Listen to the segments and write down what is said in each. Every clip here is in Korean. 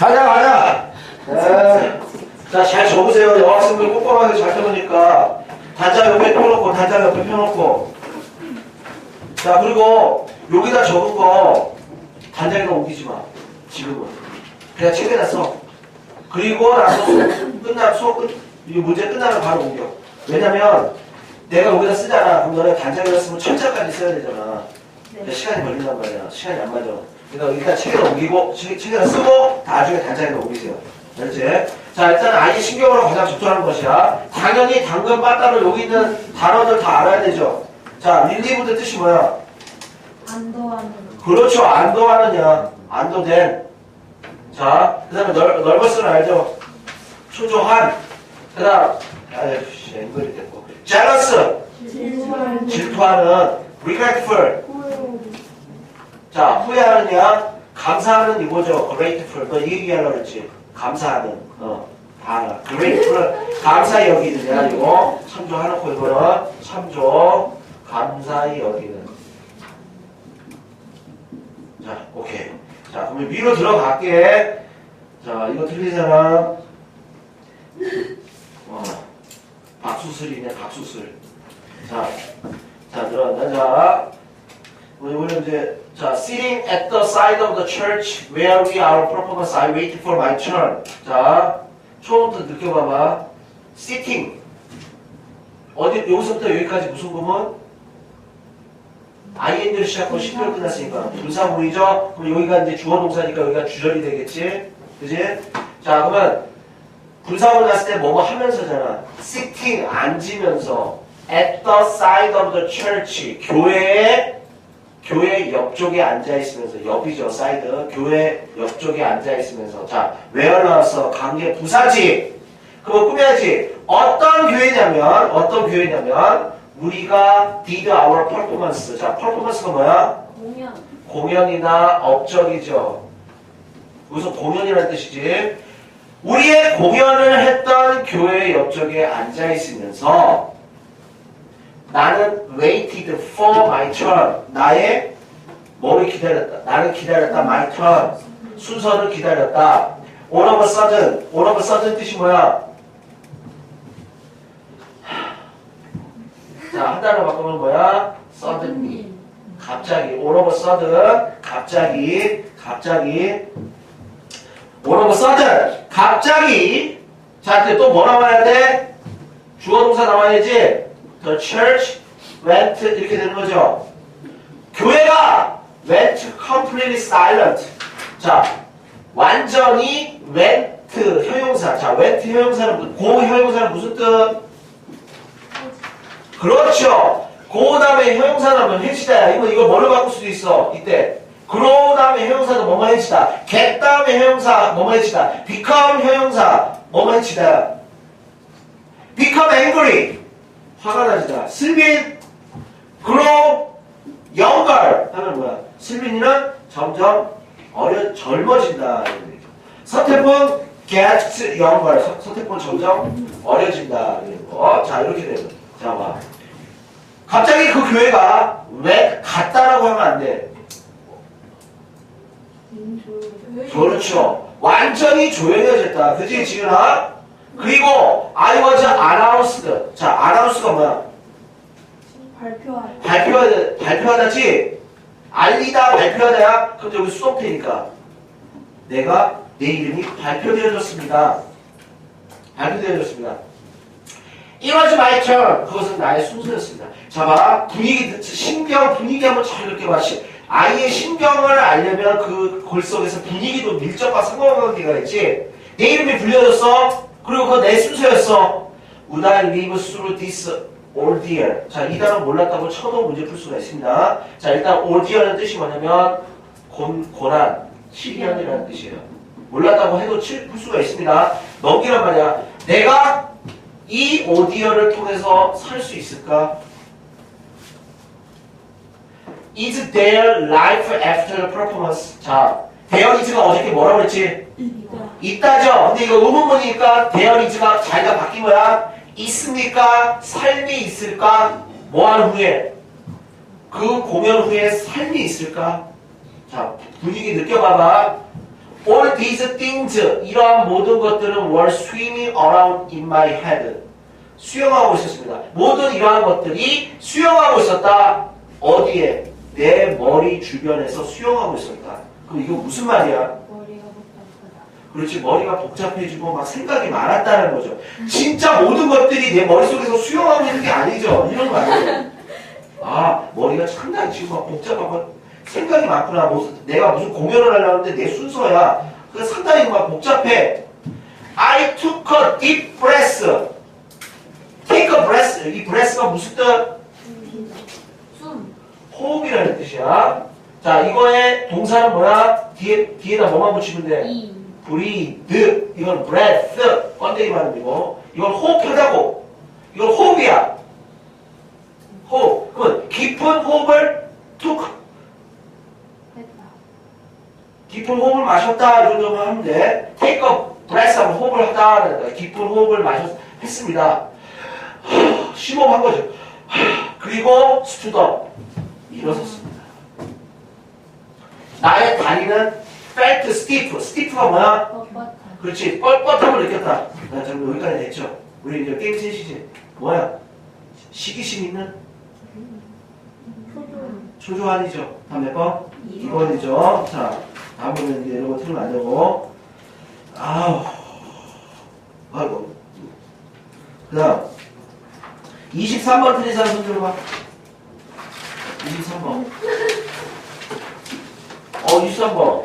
가자 가자. 네. 자잘 적으세요. 여학생들 꼼꼼하게 잘 적으니까 단자 옆에 펴놓고 단자 옆에 펴놓고. 자 그리고 여기다 적은 거 단장에다 옮기지 마. 지금은 그냥 책에다 써. 그리고 나서 끝나 수업 끝이 문제 끝나면 바로 옮겨. 왜냐면 내가 여기다 쓰잖아. 그럼 너네 단장에다 쓰면 철자까지 써야 되잖아. 근데 시간이 걸린단 말이야. 시간이 안 맞아. 그러니까 일단 책에다 옮기고 책- 책에다 쓰고 나중에 단장에다 옮기세요. 알지? 자 일단 아이 신경으로 가장 적절한 것이야. 당연히 당근 빠따로 여기 있는 단어들 다 알아야 되죠. 자 릴리브드 뜻이 뭐야? 안도하는 그렇죠. 안도하느냐. 안도된. 자, 그 다음에 넓, 넓었으는 알죠? 초조한. 그 다음, 아유, 씨, 앵글이 됐고. jealous. 질투하는 질투하는. regretful. 자, 후회하느냐. 감사하는 이거죠. grateful. 너 이 얘기하려고 그랬지. 감사하는. 어. 다 grateful. 감사히 여기느냐. 이거. 참조하놓고 이거는 참조. 감사히 여기는. 자, 오케이. 자, 그러면 위로 들어갈게. 자, 이거 사람. 어, 박수슬이네, 박수슬. 자, 자, 들어간다. 자, 우리는 이제, 자, sitting at the side of the church where we are performance, I wait for my turn. 자, 처음부터 느껴봐봐. sitting. 어디, 여기서부터 여기까지 무슨 구문? ING를 시작하고 10절 끝났으니까 분사구이죠? 그럼 여기가 이제 주어 동사니까 여기가 주절이 되겠지? 그지? 자 그러면 분사구 났을 때 뭐뭐 하면서잖아 sitting 앉으면서 at the side of the church 교회에 교회 옆쪽에 앉아 있으면서 옆이죠 side 교회 옆쪽에 앉아 있으면서 자 나왔어 관계 부사지 그거 꾸며야지 어떤 교회냐면 어떤 교회냐면 우리가 did our performance 자 performance가 뭐야? 공연 공연이나 업적이죠. 여기서 공연이라는 뜻이지. 우리의 공연을 했던 교회 옆쪽에 앉아 있으면서 나는 waited for my turn. 나의 뭐를 기다렸다. 나는 기다렸다. my turn. 순서를 기다렸다. all of a sudden. all of a sudden 뜻이 뭐야? 자, 한 단어 바꾸면 뭐야? suddenly. 갑자기 all of a sudden 갑자기 갑자기 all of a sudden 갑자기 자 이제 또뭐 나와야 돼? 주어 동사 나와야지 the church went 이렇게 되는 거죠 교회가 went completely silent 자 완전히 went 형용사 자 went 형용사는 무- 고 형용사는 무슨 뜻? 그렇죠. 그 다음에 형용사 나오면 해지다야. 이거, 이거 뭐를 바꿀 수도 있어. 이때. 그 다음에 형용사도 뭐뭐 해지다. get 다음에 형용사 뭐뭐 해지다. become 형용사 뭐뭐 해지다. become angry. 화가 나지다. 슬빈 grow younger 하면 뭐야? 슬빈이는 점점 어려 젊어진다. 서태풍 gets younger. 서, 서태풍은 점점 어려진다. 거. 자 이렇게 되는 거. 자 봐. 갑자기 그 교회가 왜 갔다라고 하면 안 돼. 그렇죠. 완전히 조용해졌다. 그지 지은아? 그리고 I was announced. 자, announce가 뭐야? 발표하다, 발표하다지? 알리다, 발표하다야? 그럼 여기 수동태니까. 내가 내 이름이 발표되어졌습니다. 발표되어졌습니다. It was my turn. 그것은 나의 순서였습니다. 자, 봐. 분위기, 신경, 분위기 한번 잘 느껴봐. 시- 아이의 신경을 알려면 그 골 속에서 분위기도 밀접과 상관관계가 있지. 내 이름이 불려졌어. 그리고 그거 내 순서였어. Would I live through this ordeal? 자, 이 단어 몰랐다고 쳐도 문제 풀 수가 있습니다. 자, 일단 ordeal은 뜻이 뭐냐면 곤, 고난, 시련이라는 뜻이에요. 몰랐다고 해도 칠- 풀 수가 있습니다. 넘기란 말이야. 내가 이 오디오를 통해서 살 수 있을까? Is there life after performance? 자, there is가 어저께 뭐라고 그랬지? 있다죠? 근데 이거 의문문이니까 there is가 자기가 바뀐 거야. 있습니까? 삶이 있을까? 뭐한 후에? 그 공연 후에 삶이 있을까? 자, 분위기 느껴봐봐. All these things, 이러한 모든 것들은 were swimming around in my head. 수영하고 있었습니다. 모든 이러한 것들이 수영하고 있었다. 어디에? 내 머리 주변에서 수영하고 있었다. 그럼 이거 무슨 말이야? 머리가. 그렇지 머리가 복잡해지고 막 생각이 많았다는 거죠. 진짜 모든 것들이 내 머릿속에서 수영하고 있는 게 아니죠. 이런 거 아니에요. 아 머리가 상당히 지금 막 복잡하고 생각이 많구나. 무슨 내가 무슨 공연을 하려는데 내 순서야. 그 상당히 막 복잡해. I took a deep breath. Take a breath. 이 breath가 무슨 뜻? 숨. 호흡이라는 뜻이야. 자 이거의 동사는 뭐야? 뒤에 뒤에다 뭐만 붙이면 돼? 이. Breathe. 이건 breath. 번데기 발음이고 이건 호흡하다고. 이건 호흡이야. 호흡. 그러면 깊은 호흡을 툭. 깊은 호흡을 마셨다. 이 정도만 하면 돼. Take a breath. 하면 호흡을 하다. 깊은 호흡을 마셨 했습니다. 심호흡한 거죠. 그리고 up 일어섰습니다. 나의 다리는 felt stiff. Stiff가 뭐야? 뻣뻣한. 그렇지. 뻣뻣함을 느꼈다. 나 지금 여기까지 됐죠? 우리 이제 게임 셋이지 뭐야? 시기심 있는. 초조한이죠. 다음 몇 번? 2번이죠. 자 다음 번은 이제 이런 거 틀면 안 되고. 아우. 아이고. 그 다음. 23번 틀린 사람 손 들어봐. 23번. 어 23번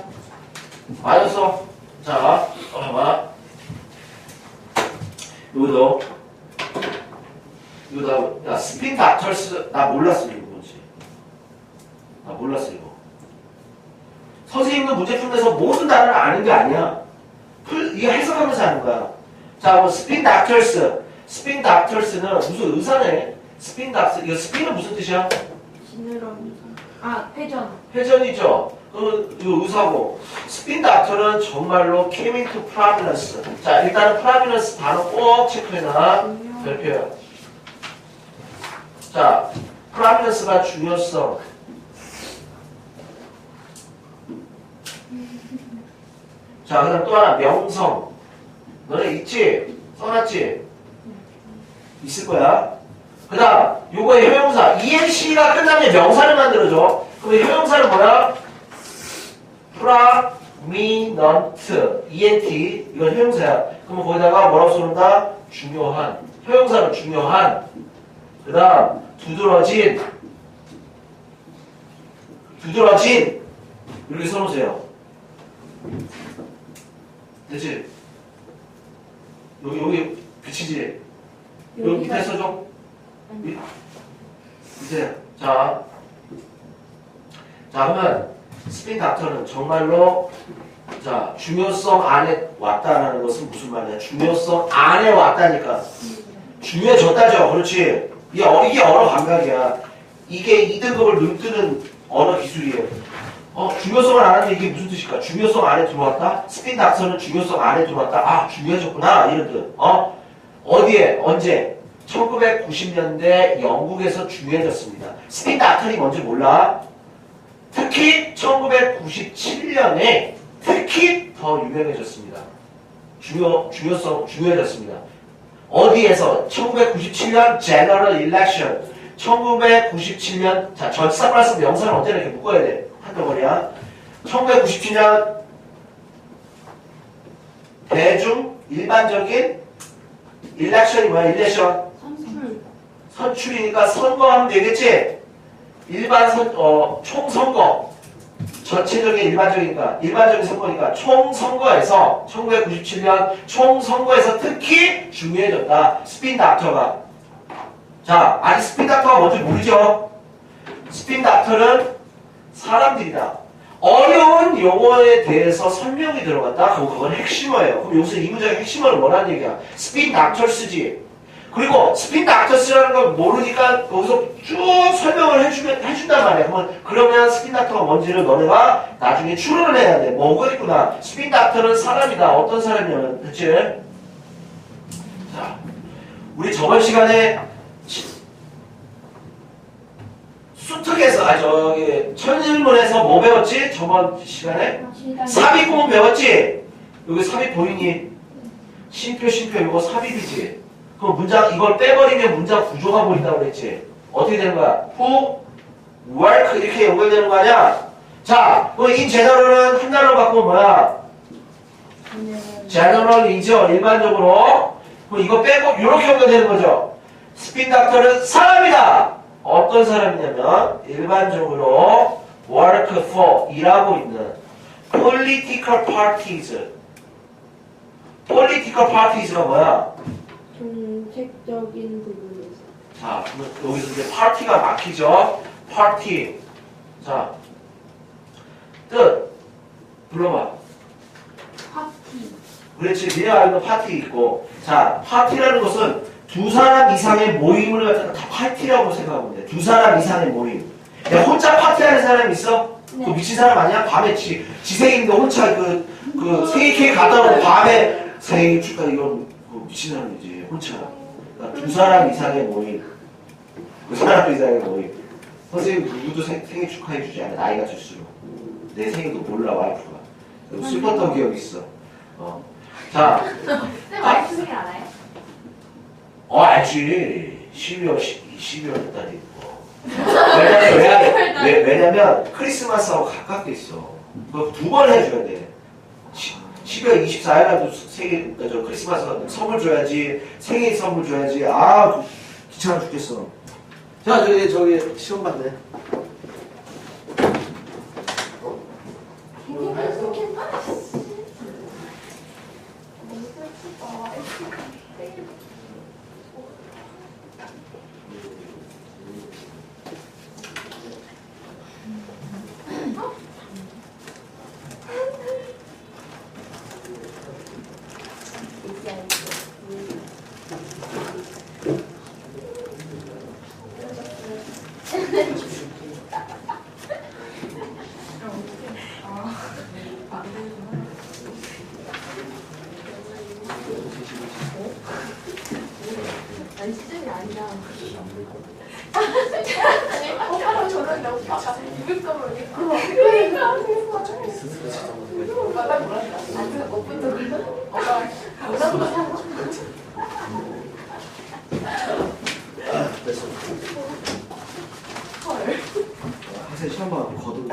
맞았어 자 봐봐 여기도 이거 나, 야, 스핀 닥터스, 나 몰랐어, 이거 뭔지. 나 몰랐어, 이거. 선생님은 문제 풀면서 모든 단어를 아는 게 아니야. 풀, 이거 해석하면서 하는 거야. 자, 뭐, 스핀 닥터스. 스핀 닥터스는 무슨 의사네? 스핀 닥터 이거 스핀은 무슨 뜻이야? 지느러미. 아, 회전. 회전이죠. 그, 의사고. 스핀 닥터는 정말로 into prominence. 자, 일단은 prominence 단어 꼭 체크해놔. 별표야. 자, 프라미너스가 중요성. 자, 그다음 또 하나 명성. 너네 있지? 써놨지? 있을 거야. 그 다음 요거의 형용사. ENC가 끝나면 명사를 만들어줘. 그럼 형용사는 뭐야? 프라미넌트. ENT. 이건 형용사야. 그럼 거기다가 뭐라고 써놓는다? 중요한. 형용사는 중요한. 그 다음 두드러진 두드러진 이렇게 써놓으세요 됐지? 여기 여기 붙이지? 여기 밑에 써줘 밑- 밑에 자, 자 그러면 스핀 닥터는 정말로 자 중요성 안에 왔다라는 것은 무슨 말이야? 중요성 안에 왔다니까 중요해졌다죠. 그렇지. 이게, 어, 이게 언어 감각이야. 이게 2등급을 눈뜨는 언어 기술이에요. 어, 중요성을 아는데 이게 무슨 뜻일까? 중요성 안에 들어왔다? 스핀 닥터는 중요성 안에 들어왔다? 아, 중요해졌구나. 이런 뜻. 어? 어디에? 언제? 1990년대 영국에서 중요해졌습니다. 스핀 닥터이 뭔지 몰라? 특히 1997년에 특히 더 유명해졌습니다. 중요, 중요성, 중요해졌습니다. 어디에서 1997년 General Election 1997년 자 전치사 플러스 명사는 언제나 이렇게 묶어야 돼 한덩어리야 1997년 대중 일반적인 일렉션이 뭐야 일렉션 선출. 선출이니까 선거하면 되겠지 일반 선, 어, 총선거 전체적인 일반적이니까 일반적인 선거니까 총선거에서 1997년 총선거에서 특히 중요해졌다. 스핀 닥터가. 자 아직 스핀 닥터가 뭔지 모르죠? 스핀 닥터는 사람들이다. 어려운 용어에 대해서 설명이 들어갔다. 그건 핵심어예요. 그럼 여기서 이 문장의 핵심어는 뭐라는 얘기야? 스핀 닥터스지 그리고 스핀 닥터스라는 걸 모르니까 여기서 쭉 설명을 해주면, 해준단 말이야. 그러면, 그러면 스핀 닥터가 뭔지를 너네가 나중에 추론을 해야 돼. 뭐가 있구나. 스핀 닥터는 사람이다. 어떤 사람이냐면, 그치? 자, 우리 저번 시간에 시- 수특에서 아 저기 천일문에서 뭐 배웠지? 저번 시간에 시간. 삽입구문 배웠지? 여기 삽입 보이니? 심표 심표 이거 삽입이지. 그럼 문장 이걸 빼버리면 문장 구조가 보인다고 그랬지. 어떻게 되는 거야? who work 이렇게 연결되는 거 아니야? 자, 인 제너럴은 한 단어로 바꾸면 뭐야? 제너럴이죠 일반적으로. 그럼 이거 빼고 이렇게 연결되는 거죠. 스핀 닥터는 사람이다. 어떤 사람이냐면 일반적으로 work for 일하고 있는 political parties. political parties가 뭐야? 정책적인 부분에서. 자, 여기서 이제 파티가 막히죠. 파티. 자, 뜻 불러봐. 파티. 그렇지. 네가 알는 파티 있고. 자, 파티라는 것은 두 사람 이상의 모임을 갖다가 다 파티라고 생각하면 돼. 두 사람 이상의 모임. 야, 혼자 파티하는 사람 있어? 네. 그 미친 사람 아니야? 밤에 지, 지 생일인데 혼자 그, 그 생일 케이크 갖다 놓고 밤에 생일 축하 이건 그 미친 사람이지. 혼자. 그러니까 두 사람 이상의 모임. 두 사람 이상의 모임. 선생님 누구도 생, 생일 축하해주지 않아. 나이가 들수록. 내 생일도 몰라, 와이프가. 슬펐던 기억이 있어. 어. 자, 쌤 와이프 생일 알아요? 어, 알지. 12월, 12월 달이 있고. 왜냐면, 왜, 왜, 왜냐면, 크리스마스하고 가깝게 있어. 그거 두 번 해줘야 돼. 시- 12월 24일에도 생일, 저 크리스마스 선물 줘야지, 생일 선물 줘야지. 아, 그 귀찮아 죽겠어. 자, 저기, 저기, 시험 받네. 아니 시즌이 아니라. 오빠랑 저런데 오빠가 입을 거면 입고. 그러니까. 오빠가 몰랐다. 아니 오빠도 오빠가 오빠도 사고. 됐어. 헐. 학생 시험만 거두고.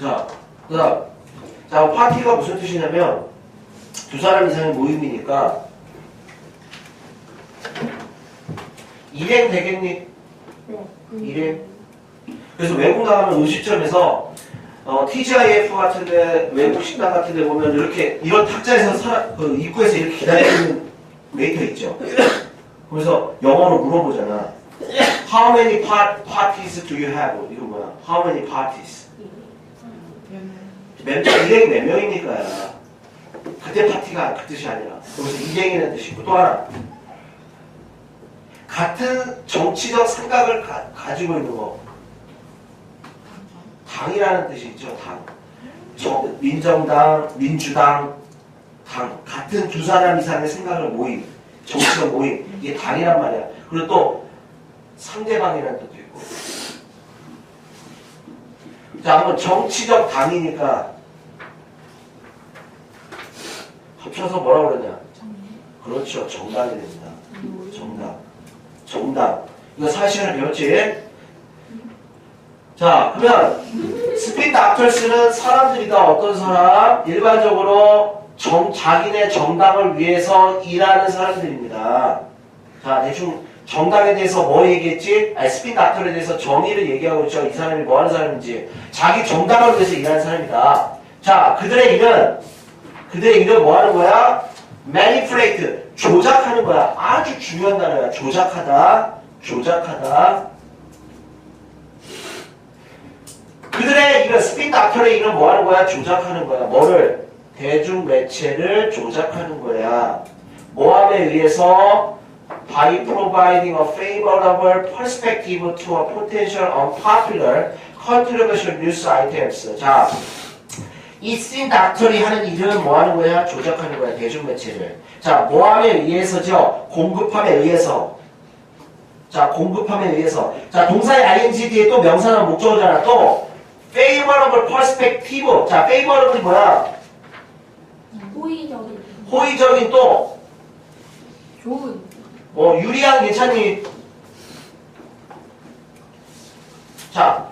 자, 그 다음. 자, 파티가 무슨 뜻이냐면, 두 사람 이상의 모임이니까, 일행 되겠니? 네. 일행. 그래서 외국 나가면 음식점에서, 어, TGIF 같은데, 외국 식당 같은데 보면 이렇게, 이런 탁자에서 사람, 그 입구에서 이렇게 기다리는 웨이터 있죠. 그래서 영어로 물어보잖아. How many par- parties do you have? 이거 뭐야? How many parties? 몇 명, 일행이 몇 명입니까? 그때 파티가 그 뜻이 아니라 여기서 일행이라는 뜻이 있고 또 하나 같은 정치적 생각을 가, 지고 있는 거 당이라는 뜻이 있죠 당 정- 민정당, 민주당 당 같은 두 사람 이상의 생각을 모임 정치적 모임 이게 당이란 말이야 그리고 또 상대방이라는 뜻도 있고. 자 한번 정치적 당이니까 합쳐서 뭐라고 그러냐? 그렇죠. 정당이 됩니다. 정당 정당 이거 사실을 배웠지? 자 그러면 스피드 악털스는 사람들이 다. 어떤 사람? 일반적으로 정, 자기네 정당을 위해서 일하는 사람들입니다. 자 대충 정당에 대해서 뭐 얘기했지? 아니 스피드 악털에 대해서 정의를 얘기하고 있죠 이 사람이 뭐 하는 사람인지 자기 정당을 위해서 일하는 사람이다 자 그들의 일은 그들의 일은 뭐 하는 거야? manipulate, 조작하는 거야. 아주 중요한 단어야. 조작하다, 조작하다. 그들의 일은, 스핀 닥터의 일은 뭐 하는 거야? 조작하는 거야. 뭐를? 대중 매체를 조작하는 거야. 모함에 의해서 by providing a favorable perspective to a potential unpopular controversial news items. 자, 이 스틴 닥터리 하는 일은 뭐 하는 거야? 조작하는 거야, 대중매체를. 자, 모함에 의해서죠. 공급함에 의해서. 자, 공급함에 의해서. 자, 동사의 ing 뒤에 또 명사나 목적어잖아. 또 favorable perspective. 자, favorable이 뭐야? 호의적인. 호의적인 또 좋은. 뭐 유리한 괜찮니? 자,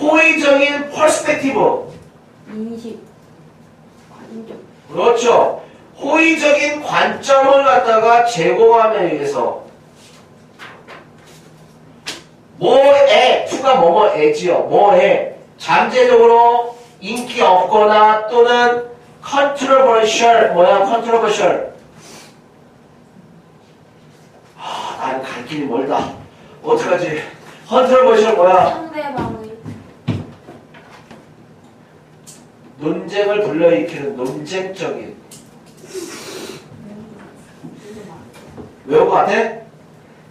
호의적인 퍼스펙티브. 인식. 관점. 그렇죠. 호의적인 관점을 갖다가 제공함에 의해서 뭐에 투가 뭐뭐에지요. 뭐에 잠재적으로 인기 없거나 또는 controversial 뭐야 아 나는 갈 길이 멀다. 어떡하지? controversial 뭐야? 상대방의. 논쟁을 불러일으키는 논쟁적인 외운 것 같아?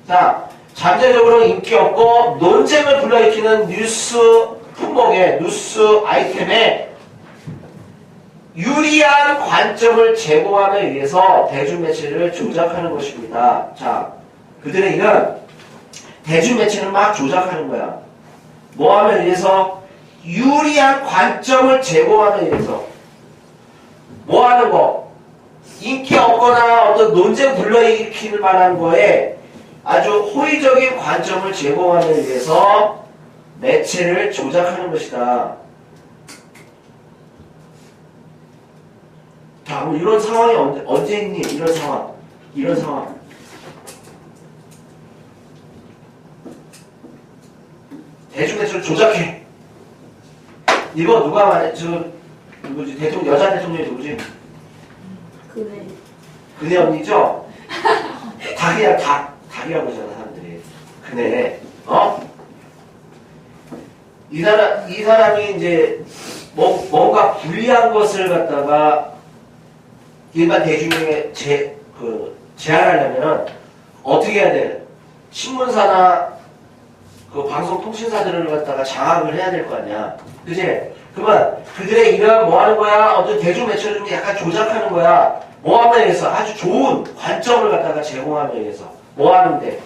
자, 잠재적으로 인기 없고 논쟁을 불러일으키는 뉴스 품목에 뉴스 아이템에 유리한 관점을 제공함에 의해서 대중매체를 조작하는 것입니다. 자, 일은 대중매체를 막 조작하는 거야. 뭐함에 의해서 유리한 관점을 제공함에 의해서 뭐 하는 거? 인기 없거나 어떤 논쟁 불러일으킬 만한 거에 아주 호의적인 관점을 제공함에 의해서 매체를 조작하는 것이다. 자, 그럼 이런 상황이 언제, 언제 있니? 이런 상황. 이런 상황. 대중매체를 조작해. 이거 누가 말해? 저 누구지? 대통령 여자 대통령이 누구지? 그네. 그네 언니죠? 닭이야 닭 닭이라고 하잖아 사람들이. 그네 어? 이 사람 이 사람이 이제 뭐 뭔가 불리한 것을 갖다가 일반 대중에게 제 그 제한하려면은 어떻게 해야 돼? 신문사나 그 방송 통신사들을 갖다가 장악을 해야 될 거 아니야. 그지? 그러면 그들의 일은 뭐 하는 거야? 어떤 대중 매체를 좀 약간 조작하는 거야. 뭐 하면 위해서 아주 좋은 관점을 갖다가 제공하기 위해서. 뭐 하는데?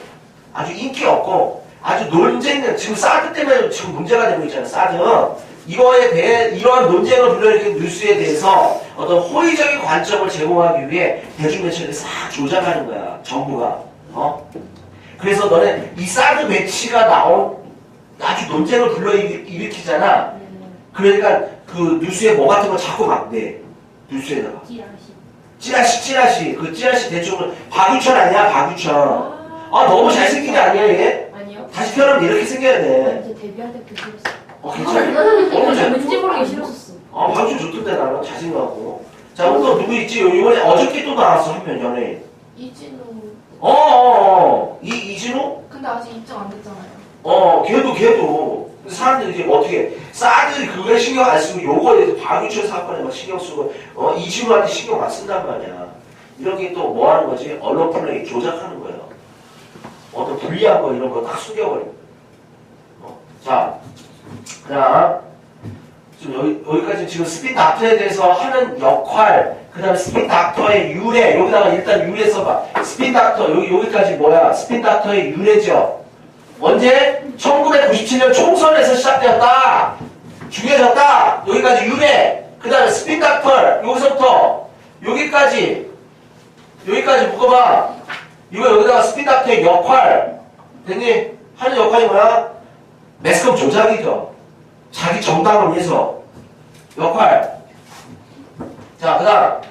아주 인기 없고, 아주 논쟁은, 지금 사드 때문에 지금 문제가 되고 있잖아, 사드. 이거에 대해, 이러한 논쟁을 불러일으킨 뉴스에 대해서 어떤 호의적인 관점을 제공하기 위해 대중매체를 싹 조작하는 거야, 정부가. 어? 그래서 너네 이 사드 매치가 나온 아주 논쟁을 불러일으키잖아. 그러니까 그 뉴스에 뭐 같은 거 자꾸 막 내. 뉴스에다가. 찌라시. 찌라시. 그 찌라시 대충 박유천 아니야, 박유천. 아, 너무 잘생긴 게 아니야, 얘? 아니요. 다시 태어나면 이렇게 생겨야 돼. 이제 데뷔할 때그 싫었어. 어, 괜찮아. 너무 잘. 왠지 모르게 싫었었어. 아, 박유천 좋던데, 나는. 잘생겨갖고. 자, 또 누구 있지? 이번에 어저께 또 나왔어, 한 명, 연예인. 이진우. 어, 어, 어. 이, 이진호? 근데 아직 입증 안 됐잖아요. 어, 걔도 걔도. 근데 사람들이 이제 어떻게, 사드들이 그거에 신경 안 쓰고, 요거에 대해서 박유천 사건에 막 신경 쓰고, 어, 이진우한테 신경 안 쓴단 말이야. 이런 게 또 뭐 하는 거지? 언론 플레이 조작하는 거예요. 어떤 불리한 거 이런 거딱 숨겨버리고. 어, 자, 그다음 지금 여기, 여기 까지 지금 스핀 닥터에 대해서 하는 역할, 그 다음에 스핀 닥터의 유래, 여기다가 일단 유래 써봐. 스핀 닥터, 여기, 여기까지 뭐야? 스핀 닥터의 유래죠. 언제? 1997년 총선에서 시작되었다. 중요해졌다. 여기까지 유래. 그 다음에 스핀 닥터, 여기서부터 여기까지, 여기까지 묶어봐. 이거 여기다가 스핀 닥터의 역할. 됐니? 하는 역할이 뭐야? 매스컴 조작이죠. 자기 정당을 위해서 역할. 자, 그 다음.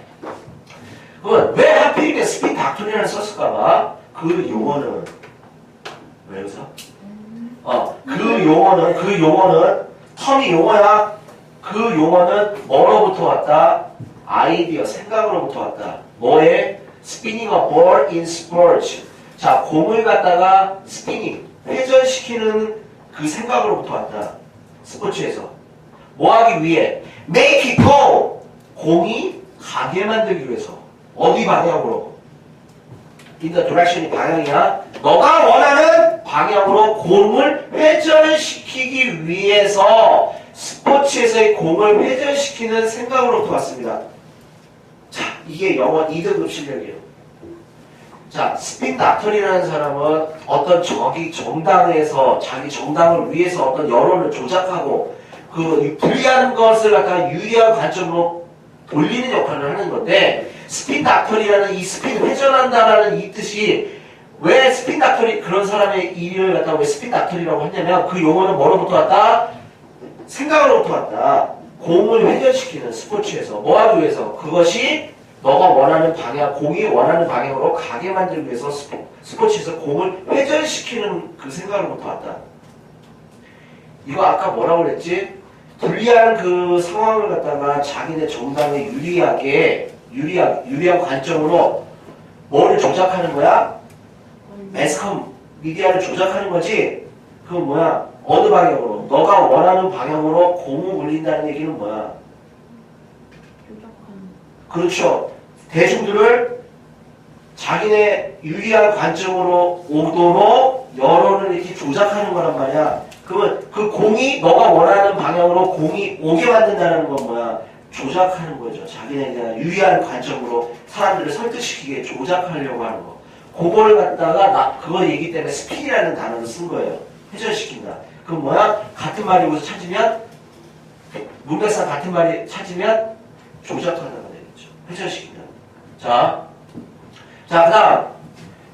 그러면 왜 하필이면 스핀 닥터리를 썼을까봐? 그 용어는, 왜 여기서? 어, 그 용어는, 그 용어는, 텀이 용어야. 그 용어는 뭐로부터 왔다? 아이디어, 생각으로부터 왔다. 뭐에? spinning a ball in sports. 자, 공을 갖다가 스피닝, 회전시키는 그 생각으로부터 왔다. 스포츠에서. 뭐 하기 위해? make it go! 공이 가게 만들기 위해서. 어디 방향으로? in the direction이 방향이야. 너가 원하는 방향으로 공을 회전시키기 위해서 스포츠에서의 공을 회전시키는 생각으로부터 왔습니다. 자, 이게 영어 2등급 실력이에요. 자, 스핀 닥터리라는 사람은 어떤 저기 정당에서 자기 정당을 위해서 어떤 여론을 조작하고 그 불리한 것을 갖다가 유리한 관점으로 돌리는 역할을 하는 건데 스핀 닥터리라는 이 스핀 회전한다라는 이 뜻이 왜 스핀 닥터리 그런 사람의 일을 갖다가 왜 스핀 닥터리라고 하냐면 그 용어는 뭐로부터 왔다? 생각으로부터 왔다. 공을 회전시키는 스포츠에서 뭐 하기 위해서 그것이 너가 원하는 방향, 공이 원하는 방향으로 가게 만들기 위해서 스포, 스포츠에서 공을 회전시키는 그 생각으로부터 왔다. 이거 아까 뭐라고 그랬지? 불리한 그 상황을 갖다가 자기네 정당에 유리하게 유리한 유리한 관점으로 뭐를 조작하는 거야? 매스컴 미디어를 조작하는 거지. 그건 뭐야? 어느 방향으로? 너가 원하는 방향으로 공을 올린다는 얘기는 뭐야? 그렇죠. 대중들을 자기네 유리한 관점으로 오도록 여론을 이렇게 조작하는 거란 말이야. 그러면 그 공이 너가 원하는 방향으로 공이 오게 만든다는 건 뭐야? 조작하는 거죠. 자기네 그냥 유리한 관점으로 사람들을 설득시키게 조작하려고 하는 거. 그거를 갖다가 나, 그거 얘기 때문에 스핀이라는 단어를 쓴 거예요. 회전시킨다. 그럼 뭐야? 같은 말이 여기서 찾으면 문맥상 같은 말이 찾으면 조작한다 회전시킨다. 자, 자, 그 다음,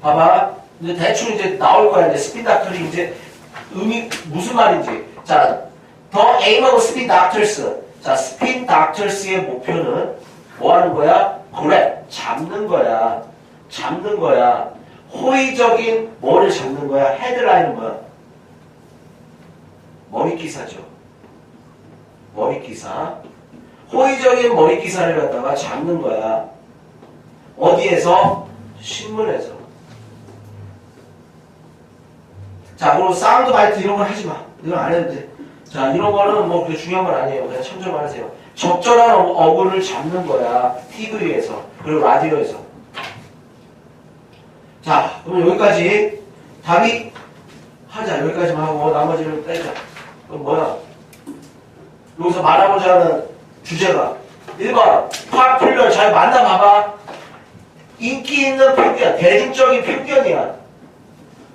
봐봐. 이제 대충 이제 나올 거야. 이제 스핀 닥터리 이제 의미, 무슨 말인지. 자, 더 of spin doctors. 자, 스핀 닥터스의 목표는 뭐 하는 거야? 그래, 잡는 거야. 잡는 거야. 호의적인 뭐를 잡는 거야? 헤드라인은 뭐야? 머리 기사죠. 머리 기사. 호의적인 머리 기사를 갖다가 잡는 거야. 어디에서? 신문에서. 자, 그리고 사운드 바이트 이런 건 하지 마. 이건 안 해도 돼. 자, 이런 거는 뭐 그렇게 중요한 건 아니에요. 그냥 참조만 하세요. 적절한 어- 어구를 잡는 거야. TV에서. 그리고 라디오에서. 자, 그럼 여기까지 답이 하자. 여기까지만 하고 나머지는 빼자. 그럼 뭐야? 여기서 말하고자 하는 주제가. 1번 파퓰러 잘 만나봐봐. 인기 있는 편견 대중적인 편견이야.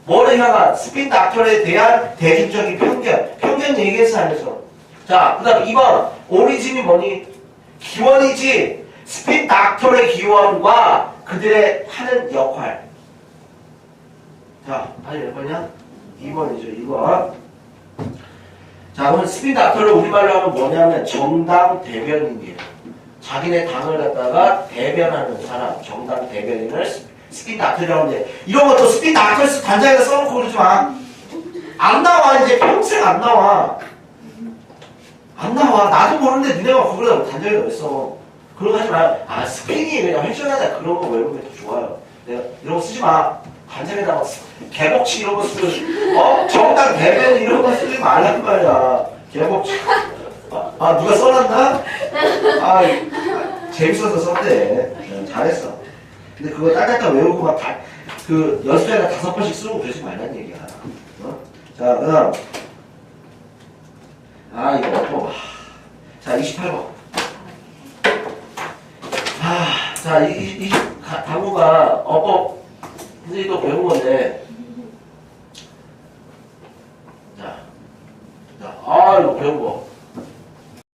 뭐를 향한 스핀 닥터에 대한 대중적인 편견 편견 얘기했어 안에서. 자그 다음 2번 오리진이 뭐니? 기원이지. 스핀 닥터의 기원과 그들의 하는 역할. 자 다시 몇 번이야? 2번이죠 2번 자, 그럼 스피드 닥터를 우리말로 하면 뭐냐면 정당 대변인이에요. 자기네 당을 갖다가 대변하는 사람, 정당 대변인을 스- 스피드 닥터라고 하는데 이런 것도 스피드 닥터스 단장에다 써놓고 그러지 마. 안 나와 이제 평생 안 나와. 안 나와. 나도 모르는데 니네가 그걸 단장에다 왜 써? 그런 거 하지 마. 아 스핀이 그냥 회전하다 그런 거 외우면 더 좋아요. 내가 이런 거 쓰지 마. 막 쓰- 개복치 이런 거 쓰, 어? 정당 대변 이런 거 쓰지 말란 말이야. 개복치. 아, 아, 누가 써놨나? 아, 재밌어서 썼대. 응, 잘했어. 근데 그거 딱딱딱 외우고 막 다, 그 연습해가 다섯 번씩 쓰고 그러지 말란 얘기야. 어? 자, 그 다음. 아, 이거 또. 하. 자, 28번. 아, 자, 이, 이, 이 가- 당구가 어법 선생님이 또 배운 건데. 자, 자, 아, 이거 배운 거.